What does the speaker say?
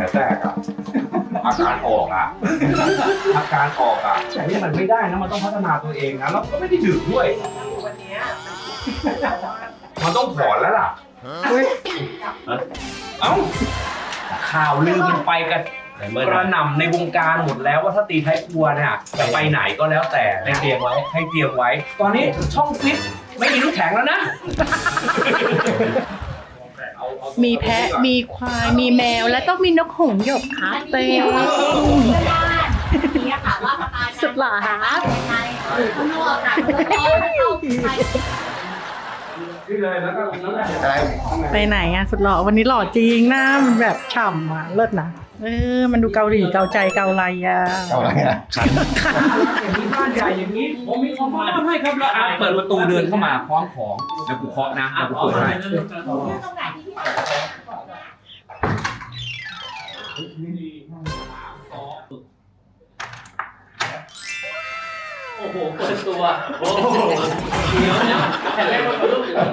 ผลแตกอะอาการออกอะอาการออกอะแต่นี่มันไม่ได้นะ มันต้องพัฒนาตัวเองนะแล้วก็ไม่ได้ดื่มด้วย วันเนี้ยมันต้องถอนแล้วล่ะเอ้าข่าวลือมันไปกันกระหน่ำในวงการหมดแล้วว่าถ้าตีท้ายครัวเนี่ยจะไปไหนก็แล้วแต่ให้เตรียมไว้ให้เตรียมไว้ ตอนนี้ช่องฟิตไม่มีน้ำแข็งแล้วนะ มีแพะ มีควาย มีแมว แล้วก็มีนกหงส์หยกครับเต้เพื่อนบ้านนี่ค่ะว่าสไตล์สุดหล่อฮะยังไงหรือข้างนอกค่ะเข้าไปนี่เลยแล้วก็แล้วก็อะไรไปไหนอะสุดหล่อวันนี้หล่อจริงหน้ามันแบบฉ่ำอะเลิศนะเออ มันดูเกาหลีเกาใจเกาไรอะเอาอะไรอะขันอย่างนี้บ้านใหญ่อย่างนี้ผมมีของมาให้ครับแล้วอาเปิดประตูเดินเข้ามาพร้อมของแล้วกูเคาะนะแล้วกูเปิดให้ ตรงไหนที่พี่ โอ้โห เปิดตัว โอ้โหเดี๋ยวนะแผ่นแรกก็เปิดรูปอยู่แล้ว